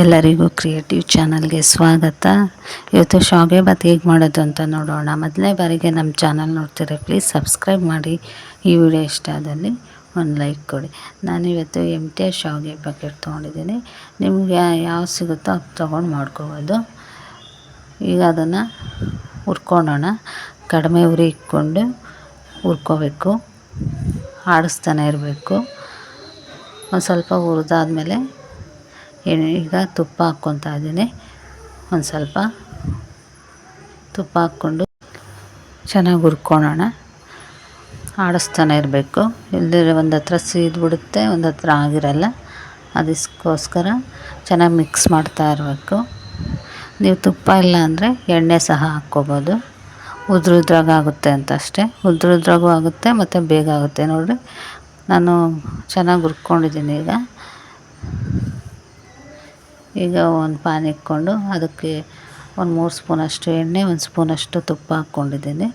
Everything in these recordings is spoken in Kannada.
ಎಲ್ಲರಿಗೂ ಕ್ರಿಯೇಟಿವ್ ಚಾನಲ್ಗೆ ಸ್ವಾಗತ. ಇವತ್ತು ಶಾವಿಗೆ ಭಾತ್ ಹೇಗೆ ಮಾಡೋದು ಅಂತ ನೋಡೋಣ. ಮೊದಲನೇ ಬಾರಿಗೆ ನಮ್ಮ ಚಾನಲ್ ನೋಡ್ತೀರಾ ಪ್ಲೀಸ್ ಸಬ್ಸ್ಕ್ರೈಬ್ ಮಾಡಿ. ಈ ವಿಡಿಯೋ ಇಷ್ಟ ಆದಲ್ಲಿ ಒಂದು ಲೈಕ್ ಕೊಡಿ. ನಾನಿವತ್ತು ಎಂ ಟಿ ಎಸ್ ಶಾವಿಗೆ ಪ್ಯಾಕೆಟ್ ತೊಗೊಂಡಿದ್ದೀನಿ. ನಿಮಗೆ ಯಾವ ಸಿಗುತ್ತೋ ಅದು ತೊಗೊಂಡು ಮಾಡ್ಕೋಬೋದು. ಈಗ ಅದನ್ನು ಹುರ್ಕೊಳೋಣ ಕಡಿಮೆ ಉರಿ ಇಟ್ಕೊಂಡು ಹುರ್ಕೋಬೇಕು. ಆಡಿಸ್ತಾನೆ ಇರಬೇಕು. ಒಂದು ಸ್ವಲ್ಪ ಹುರಿದಾದ್ಮೇಲೆ ಈಗ ತುಪ್ಪ ಹಾಕ್ಕೊತಾ ಇದ್ದೀನಿ. ಒಂದು ಸ್ವಲ್ಪ ತುಪ್ಪ ಹಾಕ್ಕೊಂಡು ಚೆನ್ನಾಗಿ ಹುರ್ಕೊಳೋಣ. ಆಡಿಸ್ತಾನೆ ಇರಬೇಕು. ಇಲ್ಲದೇ ಒಂದು ಹತ್ರ ಸೀದ್ಬಿಡುತ್ತೆ ಒಂದು ಹತ್ರ ಆಗಿರಲ್ಲ. ಅದಕ್ಕೋಸ್ಕರ ಚೆನ್ನಾಗಿ ಮಿಕ್ಸ್ ಮಾಡ್ತಾ ಇರಬೇಕು. ನೀವು ತುಪ್ಪ ಇಲ್ಲ ಅಂದರೆ ಎಣ್ಣೆ ಸಹ ಹಾಕ್ಕೋಬೋದು. ಉದ್ರ ಉದ್ರಾಗ ಆಗುತ್ತೆ ಅಂತ ಅಷ್ಟೇ. ಉದ್ರ ಉದ್ರಾಗೂ ಆಗುತ್ತೆ ಮತ್ತು ಬೇಗ ಆಗುತ್ತೆ ನೋಡಿರಿ. ನಾನು ಚೆನ್ನಾಗಿ ಹುರ್ಕೊಂಡಿದ್ದೀನಿ ಈಗ. ಈಗ ಒಂದು ಪ್ಯಾನ್ ಇಟ್ಕೊಂಡು ಅದಕ್ಕೆ ಒಂದು ಮೂರು ಸ್ಪೂನಷ್ಟು ಎಣ್ಣೆ, ಒಂದು ಸ್ಪೂನಷ್ಟು ತುಪ್ಪ ಹಾಕ್ಕೊಂಡಿದ್ದೀನಿ.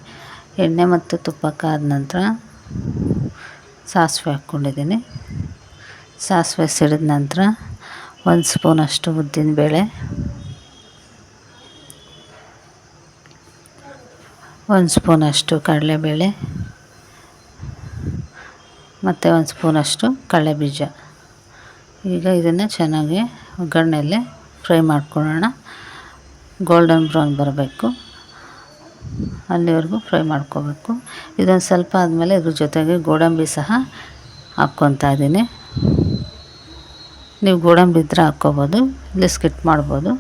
ಎಣ್ಣೆ ಮತ್ತು ತುಪ್ಪ ಕಾದ ನಂತರ ಸಾಸಿವೆ ಹಾಕ್ಕೊಂಡಿದ್ದೀನಿ. ಸಾಸಿವೆ ಸಿಡಿದ ನಂತರ ಒಂದು ಸ್ಪೂನಷ್ಟು ಉದ್ದಿನಬೇಳೆ ಒಂದು ಸ್ಪೂನಷ್ಟು ಕಡಲೆಬೇಳೆ ಮತ್ತು ಒಂದು ಸ್ಪೂನಷ್ಟು ಕಡಲೆಬೀಜ. ಈಗ ಇದನ್ನು ಚೆನ್ನಾಗಿ ಒಗ್ಗರಣೆಯಲ್ಲೇ ಫ್ರೈ ಮಾಡ್ಕೊಳ್ಳೋಣ. ಗೋಲ್ಡನ್ ಬ್ರೌನ್ ಬರಬೇಕು. ಅಲ್ಲಿವರೆಗೂ ಫ್ರೈ ಮಾಡ್ಕೋಬೇಕು. ಇದೊಂದು ಸ್ವಲ್ಪ ಆದಮೇಲೆ ಇದ್ರ ಜೊತೆಗೆ ಗೋಡಂಬಿ ಸಹ ಹಾಕ್ಕೊತಾ ಇದ್ದೀನಿ. ನೀವು ಗೋಡಂಬಿ ಇದ್ದರೆ ಹಾಕ್ಕೋಬೋದು, ಇಲ್ಲಿ ಸ್ಕಿಟ್ ಮಾಡ್ಬೋದು.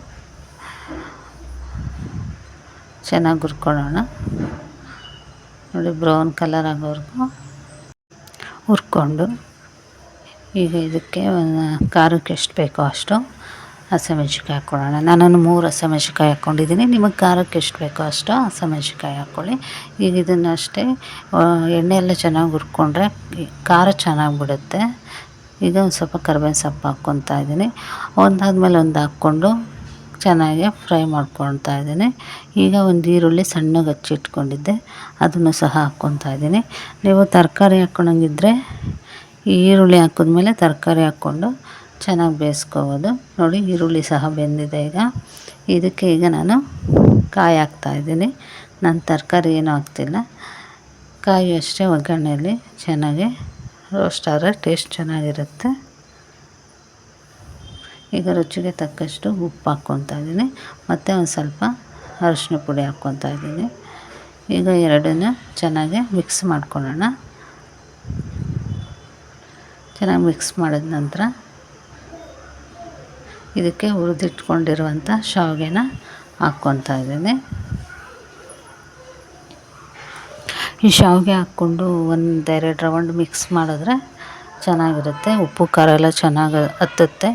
ಚೆನ್ನಾಗಿ ಹುರ್ಕೊಳ್ಳೋಣ. ನೋಡಿ ಬ್ರೌನ್ ಕಲರ್ ಆಗೋವರೆಗೂ ಹುರ್ಕೊಂಡು. ಈಗ ಇದಕ್ಕೆ ಖಾರಕ್ಕೆ ಎಷ್ಟು ಬೇಕೋ ಅಷ್ಟು ಹಸಿಮೆಣ್ಸಿನ್ಕಾಯಿ ಹಾಕ್ಕೊಳ್ಳೋಣ. ನಾನೊಂದು ಮೂರು ಹಸಿಮೆಣ್ಸಿನ್ಕಾಯಿ ಹಾಕ್ಕೊಂಡಿದ್ದೀನಿ. ನಿಮಗೆ ಖಾರಕ್ಕೆ ಎಷ್ಟು ಬೇಕೋ ಅಷ್ಟು ಹಸಿಮೆಣ್ಸಿನ್ಕಾಯಿ ಹಾಕ್ಕೊಳ್ಳಿ. ಈಗ ಇದನ್ನು ಅಷ್ಟೇ ಎಣ್ಣೆ ಚೆನ್ನಾಗಿ ಹುರ್ಕೊಂಡ್ರೆ ಖಾರ ಚೆನ್ನಾಗಿ ಬಿಡುತ್ತೆ ಈಗ ಒಂದು ಸ್ವಲ್ಪ ಕರ್ಬೇವಿನ ಸೊಪ್ಪು ಹಾಕ್ಕೊತಾ ಇದ್ದೀನಿ. ಒಂದಾದ್ಮೇಲೆ ಒಂದು ಹಾಕ್ಕೊಂಡು ಚೆನ್ನಾಗಿ ಫ್ರೈ ಮಾಡ್ಕೊತಾ ಇದ್ದೀನಿ. ಈಗ ಒಂದು ಈರುಳ್ಳಿ ಸಣ್ಣಗೆ ಹಚ್ಚಿಟ್ಕೊಂಡಿದ್ದೆ. ಅದನ್ನು ಸಹ ಹಾಕ್ಕೊತಾ ಇದ್ದೀನಿ. ನೀವು ತರಕಾರಿ ಹಾಕ್ಕೊಳಂಗಿದ್ರೆ ಈರುಳ್ಳಿ ಹಾಕಿದ್ಮೇಲೆ ತರಕಾರಿ ಹಾಕ್ಕೊಂಡು ಚೆನ್ನಾಗಿ ಬೇಯಿಸ್ಕೋಬೋದು. ನೋಡಿ, ಈರುಳ್ಳಿ ಸಹ ಬೆಂದಿದೆ ಈಗ. ಇದಕ್ಕೆ ಈಗ ನಾನು ಕಾಯಿ ಹಾಕ್ತಾಯಿದ್ದೀನಿ ನಾನು ತರಕಾರಿ ಏನೂ ಹಾಕ್ತಿಲ್ಲ. ಕಾಯಿ ಅಷ್ಟೇ ಒಗ್ಗರಣೆಯಲ್ಲಿ ಚೆನ್ನಾಗಿ ರೋಸ್ಟ್ ಆದರೆ ಟೇಸ್ಟ್ ಚೆನ್ನಾಗಿರುತ್ತೆ. ಈಗ ರುಚಿಗೆ ತಕ್ಕಷ್ಟು ಉಪ್ಪು ಹಾಕ್ಕೊತಾ ಇದ್ದೀನಿ. ಮತ್ತು ಒಂದು ಸ್ವಲ್ಪ ಅರಿಶಿನ ಪುಡಿ ಹಾಕ್ಕೊತಾ ಇದ್ದೀನಿ. ಈಗ ಎರಡನ್ನೂ ಚೆನ್ನಾಗಿ ಮಿಕ್ಸ್ ಮಾಡ್ಕೊಳ್ಳೋಣ. ಚೆನ್ನಾಗಿ ಮಿಕ್ಸ್ ಮಾಡಿದ ನಂತರ ಇದಕ್ಕೆ ಹುರಿದಿಟ್ಕೊಂಡಿರುವಂಥ ಶಾವಿಗೆನ ಹಾಕ್ಕೊತಾ ಇದ್ದೀನಿ. ಈ ಶಾವಿಗೆ ಹಾಕ್ಕೊಂಡು ಒಂದೆರಡು ರೌಂಡ್ ಮಿಕ್ಸ್ ಮಾಡಿದ್ರೆ ಚೆನ್ನಾಗಿರುತ್ತೆ. ಉಪ್ಪು, ಖಾರ ಎಲ್ಲ ಚೆನ್ನಾಗಿ ಹತ್ತುತ್ತೆ.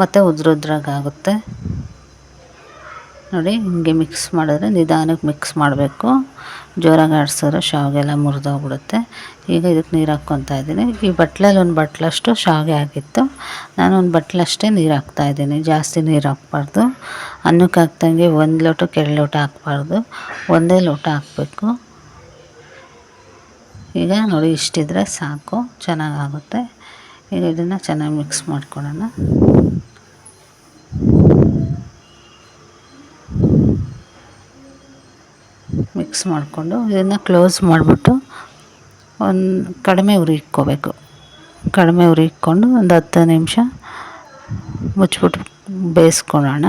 ಮತ್ತು ಉದ್ರುದ್ರಾಗುತ್ತೆ ನೋಡಿ, ಹಿಂಗೆ ಮಿಕ್ಸ್ ಮಾಡಿದ್ರೆ ನಿಧಾನಕ್ಕೆ ಮಿಕ್ಸ್ ಮಾಡಬೇಕು. ಜೋರಾಗಿ ಆಡಿಸಿದ್ರೆ ಶಾವಿಗೆ ಎಲ್ಲ ಮುರಿದೋಗ್ಬಿಡುತ್ತೆ. ಈಗ ಇದಕ್ಕೆ ನೀರು ಹಾಕ್ಕೊತಾ ಇದ್ದೀನಿ. ಈ ಬಟ್ಲಲ್ಲಿ ಒಂದು ಬಟ್ಲಷ್ಟು ಶಾವಿಗೆ ಆಗಿತ್ತು. ನಾನು ಒಂದು ಬಟ್ಲಷ್ಟೇ ನೀರು ಹಾಕ್ತಾಯಿದ್ದೀನಿ ಜಾಸ್ತಿ ನೀರು ಹಾಕ್ಬಾರ್ದು. ಅನ್ನಕ್ಕೆ ಹಾಕ್ದಂಗೆ ಒಂದು ಲೋಟಕ್ಕೆ ಎರಡು ಲೋಟ ಹಾಕ್ಬಾರ್ದು. ಒಂದೇ ಲೋಟ ಹಾಕಬೇಕು. ಈಗ ನೋಡಿ, ಇಷ್ಟಿದ್ರೆ ಸಾಕು. ಚೆನ್ನಾಗಾಗುತ್ತೆ. ಈಗ ಇದನ್ನು ಚೆನ್ನಾಗಿ ಮಿಕ್ಸ್ ಮಾಡ್ಕೊಳ್ಳೋಣ. ಮಿಕ್ಸ್ ಮಾಡಿಕೊಂಡು ಇದನ್ನು ಕ್ಲೋಸ್ ಮಾಡಿಬಿಟ್ಟು ಒಂದು ಕಡಿಮೆ ಉರಿ ಇಕ್ಕೋಬೇಕು ಕಡಿಮೆ ಉರಿ ಇಕ್ಕೊಂಡು ಒಂದು ಹತ್ತು ನಿಮಿಷ ಮುಚ್ಚಿಬಿಟ್ಟು ಬೇಯಿಸ್ಕೊಳ್ಳೋಣ.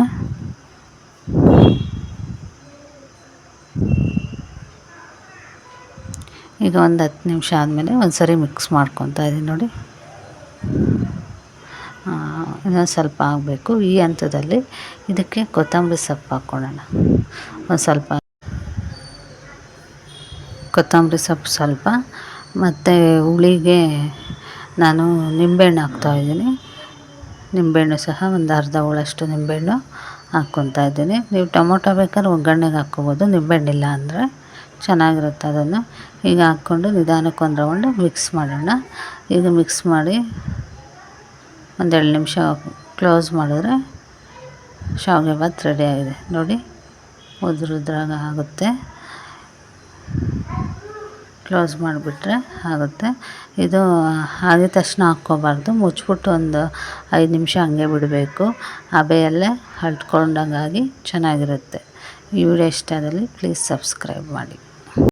ಈಗ ಒಂದು ಹತ್ತು ನಿಮಿಷ ಆದಮೇಲೆ ಒಂದು ಸರಿ ಮಿಕ್ಸ್ ಮಾಡ್ಕೊತಾ ಇದ್ದೀನಿ ನೋಡಿ. ಇನ್ನೊಂದು ಸ್ವಲ್ಪ ಆಗಬೇಕು. ಈ ಹಂತದಲ್ಲಿ ಇದಕ್ಕೆ ಕೊತ್ತಂಬರಿ ಸೊಪ್ಪು ಹಾಕ್ಕೊಳ್ಳೋಣ. ಒಂದು ಸ್ವಲ್ಪ ಕೊತ್ತಂಬರಿ ಸೊಪ್ಪು ಸ್ವಲ್ಪ, ಮತ್ತು ಹುಳಿಗೆ ನಾನು ನಿಂಬೆಹಣ್ಣು ಹಾಕ್ತಾಯಿದ್ದೀನಿ ನಿಂಬೆಹಣ್ಣು ಸಹ ಒಂದು ಅರ್ಧ ಹೋಳಷ್ಟು ನಿಂಬೆಹಣ್ಣು ಹಾಕ್ಕೊತಾ ಇದ್ದೀನಿ. ನೀವು ಟೊಮೊಟೊ ಬೇಕಾದ್ರೆ ಒಗ್ಗರಣೆಗೆ ಹಾಕ್ಕೋಬೋದು ನಿಂಬೆಹಣ್ಣಿಲ್ಲ ಅಂದರೆ ಚೆನ್ನಾಗಿರುತ್ತೆ ಅದನ್ನು. ಈಗ ಹಾಕ್ಕೊಂಡು ನಿಧಾನಕ್ಕೆ ಒಂದು ರೌಂಡು ಮಿಕ್ಸ್ ಮಾಡೋಣ. ಈಗ ಮಿಕ್ಸ್ ಮಾಡಿ ಒಂದೆರಡು ನಿಮಿಷ ಕ್ಲೋಸ್ ಮಾಡಿದ್ರೆ ಶಾವಿಗೆ ಭಾತ್ ರೆಡಿಯಾಗಿದೆ ನೋಡಿ ಉದ್ರುದ್ರಾಗ ಆಗುತ್ತೆ. ಕ್ಲೋಸ್ ಮಾಡಿಬಿಟ್ರೆ ಆಗುತ್ತೆ. ಇದು ಆಗಿದ ತಕ್ಷಣ ಹಾಕ್ಕೋಬಾರ್ದು. ಮುಚ್ಚಿಬಿಟ್ಟು ಒಂದು ಐದು ನಿಮಿಷ ಹಂಗೆ ಬಿಡಬೇಕು. ಹಬೆಯಲ್ಲೇ ಅಲ್ಟ್ಕೊಂಡಂಗಾಗಿ ಚೆನ್ನಾಗಿರುತ್ತೆ. ಈ ವಿಡಿಯೋ ಇಷ್ಟ ಆದಲ್ಲಿ ಪ್ಲೀಸ್ ಸಬ್ಸ್ಕ್ರೈಬ್ ಮಾಡಿ.